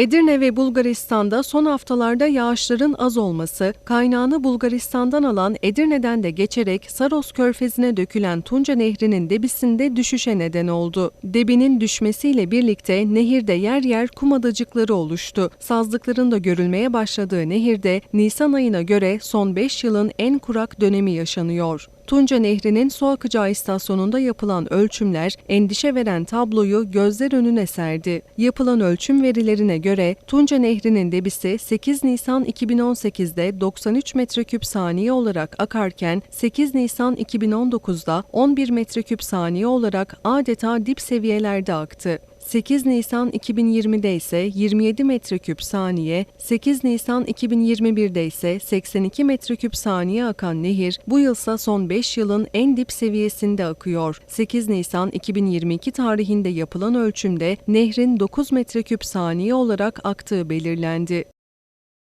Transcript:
Edirne ve Bulgaristan'da son haftalarda yağışların az olması, kaynağını Bulgaristan'dan alan Edirne'den de geçerek Saros Körfezi'ne dökülen Tunca Nehri'nin debisinde düşüşe neden oldu. Debinin düşmesiyle birlikte nehirde yer yer kum adacıkları oluştu. Sazlıkların da görülmeye başladığı nehirde Nisan ayına göre son 5 yılın en kurak dönemi yaşanıyor. Tunca Nehri'nin su akacağı istasyonunda yapılan ölçümler endişe veren tabloyu gözler önüne serdi. Yapılan ölçüm verilerine göre Tunca Nehri'nin debisi 8 Nisan 2018'de 93 metreküp saniye olarak akarken 8 Nisan 2019'da 11 metreküp saniye olarak adeta dip seviyelerde aktı. 8 Nisan 2020'de ise 27 metreküp saniye, 8 Nisan 2021'de ise 82 metreküp saniye akan nehir bu yılsa son 5 yılın en dip seviyesinde akıyor. 8 Nisan 2022 tarihinde yapılan ölçümde nehrin 9 metreküp saniye olarak aktığı belirlendi.